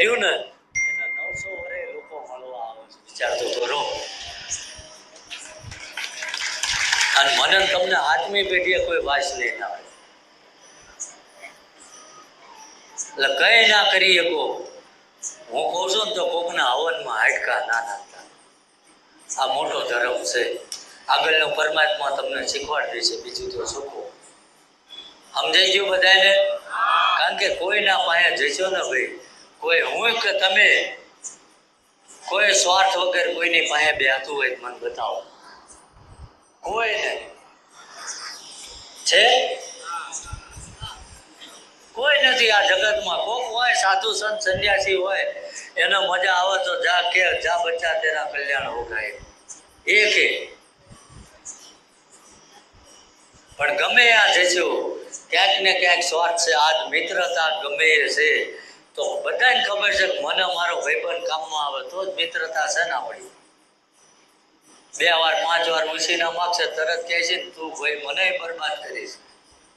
કર્યું ને એના નવસો વરે લોકો મળવા આવે છે. તો કરો. અને મને ને તમને આત્મી પેઢીએ કોઈ વાસ નહીં આવે એટલે કઈ ના કરી શકો. હું કહું છું ને તો કોકના હવનમાં હાડકા ના નાખતા. આ મોટો ધર્મ છે. આગળનો પરમાત્મા તમને શીખવાડી છે બીજું તો શીખો સમજાઈ ગયું બધાને કારણ કે કોઈના પાસે જશો ને ભાઈ કોઈ હું કે તમે કોઈ સ્વાર્થ વગર કોઈની પાસે બેહતું હોય મને બતાવો. કોઈ નહીં છે? કોઈ નથી આ જગતમાં. કોક હોય, સાધુ સંત, સંન્યાસી હોય, એનો મજા આવે તો જા, કે જા બચ્ચા તેરા કલ્યાણ હો ગાય કે પણ ગમે આ જજો, ક્યાંક ને ક્યાંક સ્વાર્થ છે. આજ મિત્રતા ગમે એ છે. તો બધાને ખબર છે કે મને મારો ભાઈબંધ કામમાં આવે તો જ મિત્રતા છે ને આપણી. બે વાર પાંચ વાર ઉછીના માગશે તરત કહે છે તું ભાઈ મને બરબાદ કરીશ.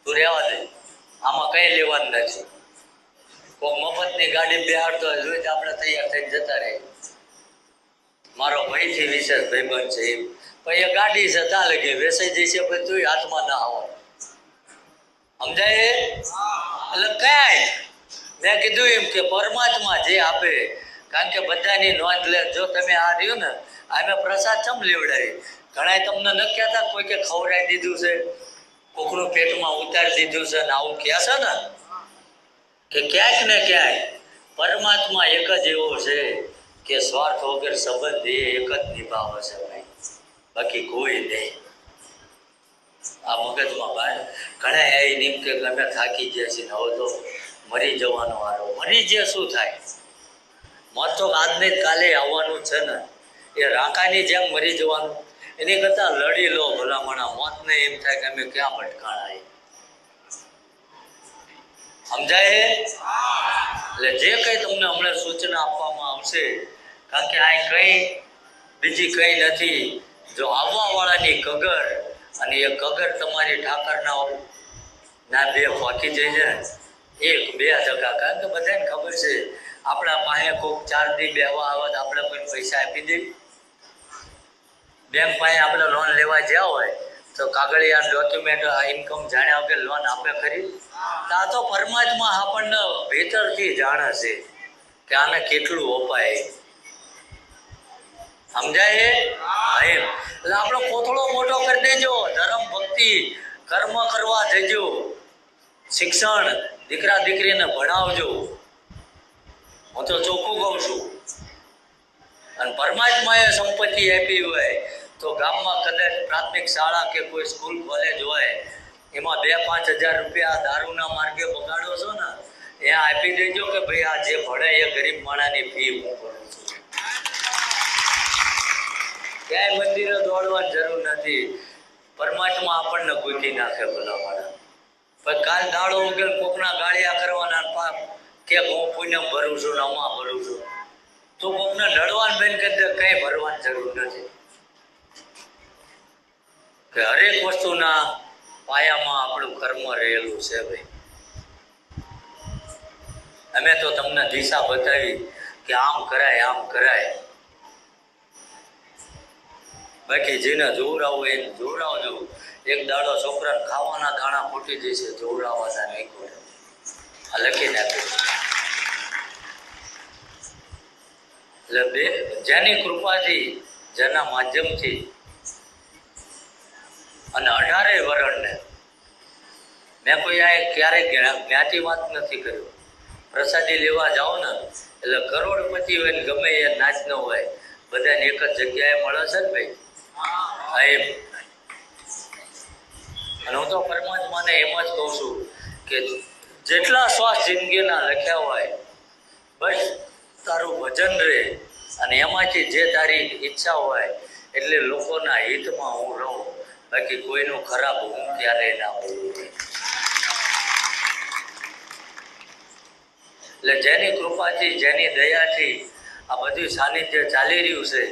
તું રહેવા દે. આમાં કઈ લેવાનું નથી. કોઈ મફતની ગાડી બેહાડતો હોય જોઈ તો આપણે તૈયાર થઈને જતા રહે મારો ભાઈથી વિશેષ ભાઈબંધ છે એમ. પણ એ ગાડી છે તા લગી વેસાઈ જઈ છે પછી તું હાથમાં ના આવો. સમજાય? એટલે કાંઈ મેં કીધું એમ કે પરમાત્મા જે આપે, કારણ કે બધાની નોંધ લે, જો તમે આ રહ્યું ને, આમે પ્રસાદ ચમ લેવડાવી? ઘણા તમને ન કહેતા કોઈ કે ખવડાવી દીધું છે, કોકનું પેટમાં ઉતારી દીધું છે ને આવું કહે છે ને? કે ક્યાંક ને ક્યાંક પરમાત્મા એક જ એવો છે કે સ્વાર્થ વગર સંબંધ એ એક જ નિભાવે છે ભાઈ. બાકી કોઈ નહીં. આ મગજમાં ભાઈ ઘણા એ નિમ કે અમે થાકી ગયા છીએ હવે તો મરી જવાનો વારો. મરી જે શું થાય? મત તો આજને કાલે આવવાનું છે ને. એ રાકાની જેમ મરી જવાનું. એની કરતાં લડી લો ભલામણા. મોતને એમ થાય કે અમે ક્યાં ભટકાણા સમજાય? એટલે જે કંઈ તમને હમણાં સૂચના આપવામાં આવશે, કારણ કે આ કંઈ બીજી કંઈ નથી. જો આવવાવાળાની કગર, અને એ કગર તમારી ઠાકરના ના બે ફાંકી જાય. છે એક બે ટકા કારણ કે બધાને ખબર છે, આપણા પાસે કોઈક ચાર દી બેવા આવે તો આપણે કોઈ પૈસા આપી દે. બેંક પાસે આપણે લોન લેવા જ્યાં હોય, તો કાગળિયા ડોક્યુમેન્ટ ઇન્કમ જાણ્યા વગર લોન આપે ખરી. ત્યાં તો પરમાત્મા આપણને ભેતરથી જાણે છે કે આને કેટલું અપાય. સમજાય એમ. એટલે આપણો કોથળો મોટો કરી દેજો. ધર્મ ભક્તિ, કર્મ કરવા જજો શિક્ષણ દીકરા દીકરીને ભણાવજો. હું તો ચોખ્ખું કહું છું. અને પરમાત્માએ સંપત્તિ આપી હોય તો ગામમાં કદાચ પ્રાથમિક શાળા કે કોઈ સ્કૂલ, કોલેજ હોય, એમાં બે પાંચ હજાર રૂપિયા દારૂના માર્ગે બગાડો છો ને એ આપી દેજો કે ભાઈ આ જે ભણે એ ગરીબ માણાની ફી હું છું. ક્યાંય મંદિરે દોડવાની જરૂર નથી. પરમાત્મા આપણને ગૂંથી નાખે ભલા માણા કાલ દાડો વગર કોકના ગાળિયા કરવાના પાપ, કે હું પુણ્ય ભરું છું ને ભરું છું. તો કોકને નડવાન બેન કે કંઈ ભરવાની જરૂર નથી. કે હરેક વસ્તુના પાયામાં આપણું કર્મ રહેલું છે ભાઈ. અમે તો તમને દિશા બતાવી કે આમ કરાય આમ કરાય. બાકી જેને જોવરાવું એને જોવરાવજો એક દાડો છોકરાને ખાવાના દાણા ફૂટી જશે જોવડાવવાના નહીં કોઈ. આ લખી નાખ્યું. એટલે બે, જેની કૃપાથી, જેના માધ્યમથી અને અઢારે વરણને મેં કોઈ આ ક્યારેય જ્ઞા- જ્ઞાતિ વાત નથી કર્યો. પ્રસાદી લેવા જાઓ ને, એટલે કરોડપતિ હોય ને ગમે એ નાચ ન હોય, બધાને એક જ જગ્યાએ મળે છે ને ભાઈ? હા, એમ. અને હું તો પરમાત્માને એમ જ કહું છું કે જેટલા શ્વાસ જિંદગીના લખ્યા હોય, બસ તારું ભજન રહે. અને એમાંથી જે તારી ઈચ્છા હોય, એટલે લોકોના હિતમાં હું રહું. બાકી કોઈનું ખરાબ હું ક્યારેય ના હોઉં એટલે જેની કૃપાથી, જેની દયાથી આ બધું સાનિધ્ય ચાલી રહ્યું છે.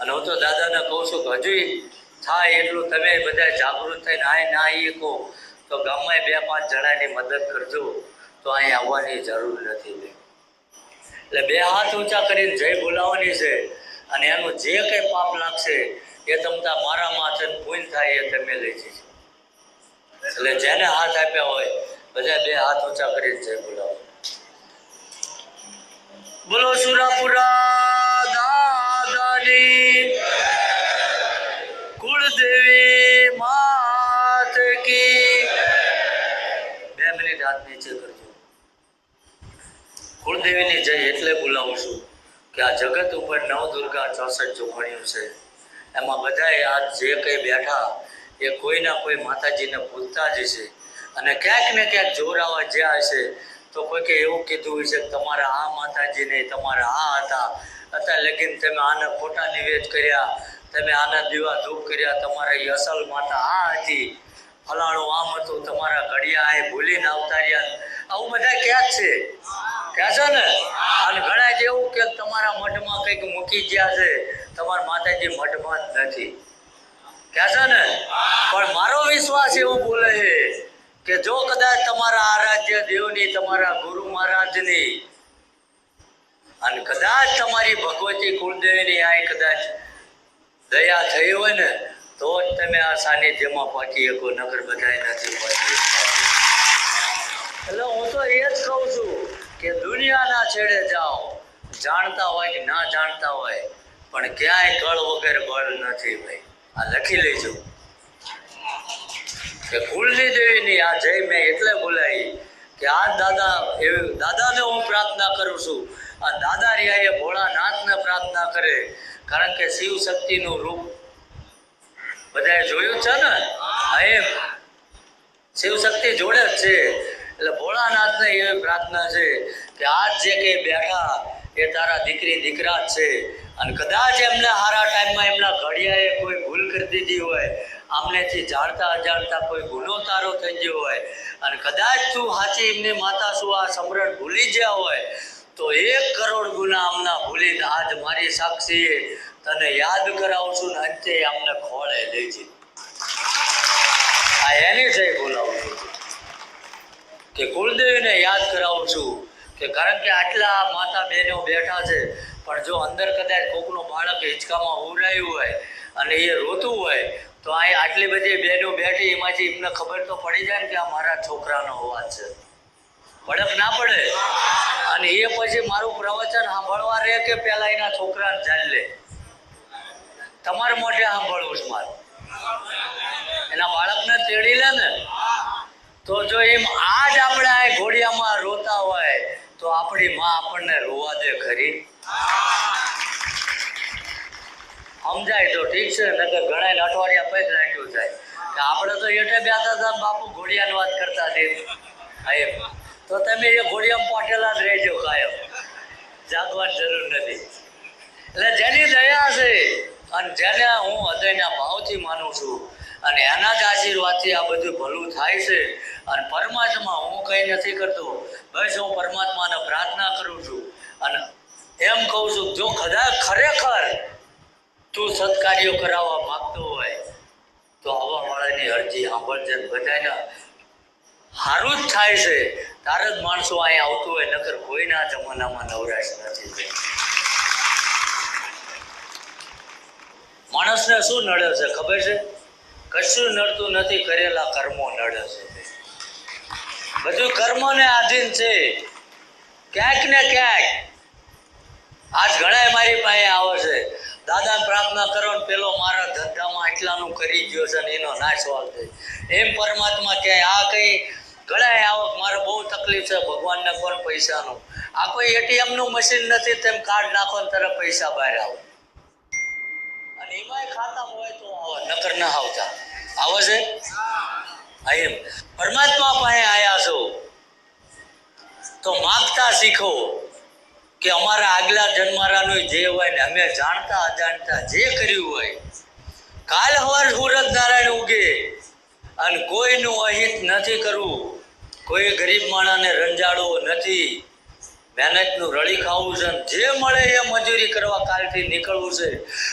અને હું તો દાદાને કહું છું કે હજુ થાય એટલું તમે બધા જાગૃત થઈને આ ના એ કહો. તો ગામમાં બે પાંચ જણાની મદદ કરજો. તો અહીં આવવાની જરૂર નથી એટલે બે હાથ ઊંચા કરીને જય બોલાવવાની છે. અને એનું જે કંઈ પાપ લાગશે, એ તમતા મારા માથે પૂન થાય એ તમે લઈ જજો. એટલે જેને હાથ આપ્યા હોય, બધા બે હાથ ઊંચા કરીને જય બોલાવો. બોલો સુરાપુરા. કુળદેવીની જય એટલે બોલાવું છું કે આ જગત ઉપર નવ દુર્ગા ચોસઠ જોખણ્યું છે. એમાં બધાએ આ જે કંઈ બેઠા એ કોઈના કોઈ માતાજીને પૂજતા જ છે અને ક્યાંક ને ક્યાંક જોરાવા જ્યાં હશે તો કોઈકે એવું કીધું હશે કે તમારા આ માતાજી નહીં, તમારા આ હતા. અત્યારે લગીન તમે આને ખોટા નિવેદ કર્યા, તમે આના દીવા ધૂપ કર્યા, તમારા એ અસલ માતા આ હતી. ફલાણું આમ હતું, તમારા ઘડિયા એ ભૂલીને આવતા રહ્યા. આવું બધા ક્યાં છે? ક્યાં છે ને? અને ઘણા જ એવું કે તમારા મઠમાં કંઈક મૂકી ગયા છે. તમારા માતાજી મઠમાં જ નથી. કહે છે ને? પણ મારો વિશ્વાસ એવું બોલે છે કે જો કદાચ તમારા આરાધ્ય દેવની, તમારા ગુરુ મહારાજની અને કદાચ તમારી ભગવતી કુળદેવીની આ કદાચ દયા થઈ હોય ને, તો જ તમે આ સાનિધ્યમાં પહોંચી શકો નગર બધાય નથી પહોંચી શકતા. એટલે હું તો એ જ કહું છું કે દુનિયાના છેડે જાઓ. જાણતા હોય કે ના જાણતા હોય, પણ ક્યાંય કળ વગર બળ નથી ભાઈ. આ લખી લેજો. કે કુળની દેવીની આ જય મેં એટલે બોલાવી કે આ દાદા એવી દાદાને હું પ્રાર્થના કરું છું. આ દાદા રહ્યા એ ભોળાનાથને પ્રાર્થના કરે. કારણ કે શિવ શક્તિનું રૂપ બધાએ જોયું છે ને? એમ. શિવ શક્તિ જોડે જ છે. એટલે ભોળાનાથને એવી પ્રાર્થના છે કે આજ જે કંઈ બેઠા એ તારા દીકરી દીકરા જ છે. અને કદાચ એમને હારા ટાઈમમાં એમના ઘડિયાએ કોઈ ભૂલ કરી દીધી હોય, આમનેથી જાણતા અજાણતા કોઈ ગુનો તારો થઈ ગયો હોય, અને કદાચ તું સાચી એમની માતા શું આ સમરણ ભૂલી ગયા હોય, તો એક કરોડ ગુના આમના ભૂલીને આજ મારી સાક્ષીએ તને યાદ કરાવું છું ને અંતે આમને ખોળે લઈ જઈ આ એની જય બોલાવું છું કે કુળદેવીને યાદ કરાવું છું. કે કારણ કે આટલા માતા બહેનો બેઠા છે, પણ જો અંદર કદાચ કોકનું બાળક હિંચકામાં ઉરાયું હોય અને એ રોતું હોય, તો આ આટલી બધી બહેનો બેઠી એમાંથી એમને ખબર તો પડી જાય ને કે આ મારા છોકરાનો અવાજ છે. ભડક ના પડે. અને એ પછી મારું પ્રવચન સાંભળવા રહે કે પહેલાં એના છોકરાને જાણ લે. તમારે મોઢે સાંભળવું છે મારે. એના બાળકને તેડી લે ને. તો જો એમ આજ આપણે આ ઘોડિયામાં રોતા હોય, તો આપણી માં આપણને રોવા દે ખરી. સમજાય તો ઠીક છે, નકર ઘણા અઠવાડિયા પછી રાખ્યું થાય. કે આપણે તો એટલે બેઠા હતા બાપુ ઘોડિયાની વાત કરતા દે એમ. તો તમે એ ઘોડિયામાં પાટેલા જ રહેજો કાયમ. જાગવાની જરૂર નથી. એટલે જેની દયા છે, અને જેને હું હૃદયના ભાવથી માનું છું, અને એના જ આશીર્વાદથી આ બધું ભલું થાય છે અને પરમાત્મા હું કંઈ નથી કરતો, બસ હું પરમાત્માને પ્રાર્થના કરું છું. અને એમ કહું છું, જો કદાચ ખરેખર તું સત્કાર્યો કરાવવા માગતો હોય, તો આવા વાળાની અરજી સાંભળજે બધાને સારું જ થાય છે. તારે જ માણસો અહીંયા આવતું હોય, નકર કોઈના જમાનામાં નવરાશ નથી માણસને શું નડે છે, ખબર છે? કશું નડતું નથી, કરેલા કર્મો નડે છે. બધું કર્મોને આધીન છે. ક્યાંક ને ક્યાંક. આજ ઘણા મારી પાસે આવે છે. દાદાને પ્રાર્થના કરો ને પેલો મારા ધંધામાં એટલાનું કરી ગયો છે ને એનો નાશ વાળ છે એમ પરમાત્મા ક્યાંય આ કઈ ઘણા આવક મારે બહુ તકલીફ છે, ભગવાનને કોણ પૈસાનું? આ કોઈ એટીએમનું મશીન નથી, તેમ કાર્ડ નાખો ને તરફ પૈસા બહાર આવે. અને એમાંય ખાતા હોય તો આવે, નકર ના આવતા. આવે છે? એમ. પરમાત્મા પાસે આયા છો, તો માગતા શીખો કે અમારા આગલા જન્મારાનું જે હોય ને અમે જાણતા, અજાણતા જે કર્યું હોય, કાલ હવાર સુરત નારાયણ ઉગે અને કોઈનું અહિત નથી કરવું, કોઈ ગરીબ માણસને રંજાડવો નથી, મહેનતનું રળી ખાવું છે જે મળે એ મજૂરી કરવા કાલથી નીકળવું છે.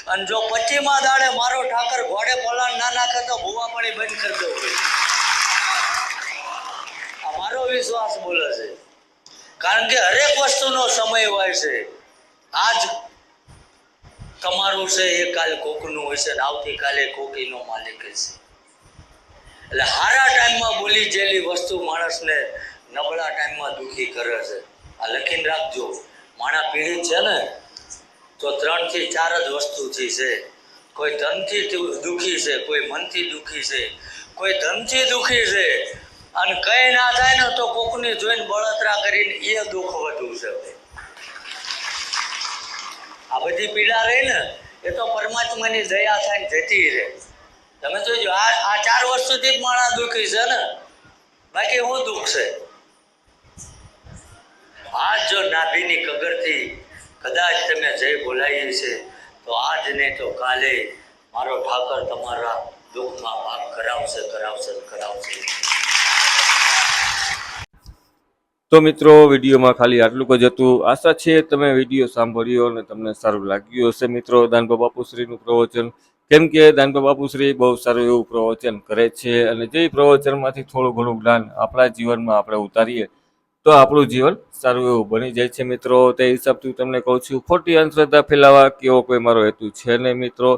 અને જો પચીમાં દાડે મારો ઠાકર ઘોડે પલાણ ના નાખે તો ભૂવા પાણી બંધ કરી દઉં આ વિશ્વાસ બોલે છે. કારણ કે હરેક વસ્તુનો સમય હોય છે. આજ તમારું છે, એ કાલ કોકનું હોય છે આવતીકાલે કોકીનો માલિક છે. એટલે સારા ટાઈમમાં બોલી જેલી વસ્તુ માણસને નબળા ટાઈમમાં દુઃખી કરે છે. આ લખીને રાખજો. માણા પીડિત છે ને, તો ત્રણથી ચાર જ વસ્તુથી છે. કોઈ ધનથી દુઃખી છે, કોઈ મનથી દુઃખી છે, કોઈ ધનથી દુઃખી છે અને કઈ ના થાય ને તો કોકને જોઈને બળતરા કરીને એ દુઃખ વધુ છે. આ બધી પીડા રહી ને, એ તો પરમાત્માની દયા થાય ને જતી રહે. તમે જોજો, આ આ ચાર વર્ષ સુધી માણસ દુઃખી છે ને. બાકી હું દુઃખ છે? આજ જો નાભીની કગરથી કદાચ તમે જય બોલાવી છે, તો આજ નહીં તો કાલે મારો ઠાકર તમારા દુઃખમાં ભાગ કરાવશે કરાવશે ને કરાવશે. તો મિત્રો, વિડીયોમાં ખાલી આટલું જ હતું. આશા છે તમે વીડિયો સાંભળ્યો અને તમને સારું લાગ્યું હશે મિત્રો. દાનભા બાપુશ્રીનું પ્રવચન. કેમ કે દાનભા બાપુશ્રી બહુ સારું એવું પ્રવચન કરે છે અને જે પ્રવચનમાંથી થોડું ઘણું જ્ઞાન આપણા જીવનમાં આપણે ઉતારીએ, તો આપણું જીવન સારું એવું બની જાય છે મિત્રો. તે હિસાબથી તમને કહું છું, ખોટી અંધશ્રદ્ધા ફેલાવા કેવો કોઈ મારો હેતુ છે નહીં મિત્રો.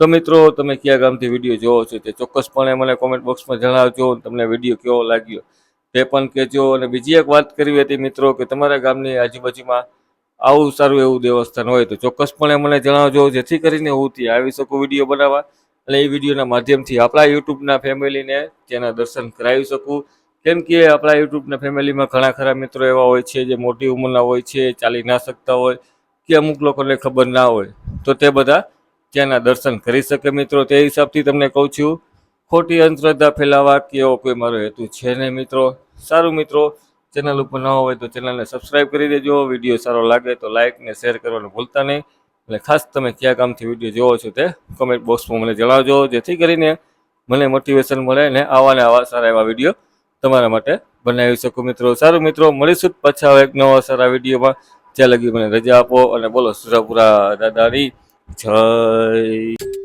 તો મિત્રો, તમે કયા ગામથી વીડિયો જોવો છો તે ચોક્કસપણે મને કોમેન્ટ બોક્સમાં જણાવજો તમને વીડિયો કેવો લાગ્યો તે પણ કહેજો. અને બીજી એક વાત કરવી હતી મિત્રો કે તમારા ગામની આજુબાજુમાં આવું સારું એવું દેવસ્થાન હોય તો ચોક્કસપણે મને જણાવજો, જેથી કરીને હું ત્યાં આવી શકું વીડિયો બનાવવા. અને એ વિડીયોના માધ્યમથી આપણા યુટ્યુબના ફેમિલીને તેના દર્શન કરાવી શકું. કેમ કે આપણા યુટ્યુબના ફેમિલીમાં ઘણા ખરા મિત્રો એવા હોય છે જે મોટી ઉંમરના હોય છે, ચાલી ના શકતા હોય કે અમુક લોકોને ખબર ના હોય. તો તે બધા ત્યાંના દર્શન કરી શકે મિત્રો. તે હિસાબથી તમને કહું છું ખોટી અંધશ્રદ્ધા ફેલાવા કે એવો કોઈ મારો હેતુ છે નહીં મિત્રો? સારું મિત્રો ચેનલ ઉપર ન હોય તો ચેનલને સબસ્ક્રાઈબ કરી દેજો. વીડિયો સારો લાગે તો લાઇક ને શેર કરવાનું ભૂલતા નહીં. એટલે ખાસ તમે કયા કામથી વીડિયો જોવો છો તે કમેન્ટ બોક્સમાં મને જણાવજો, જેથી કરીને મને મોટિવેશન મળે ને આવા ને આવા સારા એવા વીડિયો તમારા માટે બનાવી શકું મિત્રો. સારું મિત્રો, મળીશું પાછા એક નવા સારા વિડીયોમાં. ત્યાં લગી મને રજા આપો અને બોલો સુરાપુરા દાદાની જય.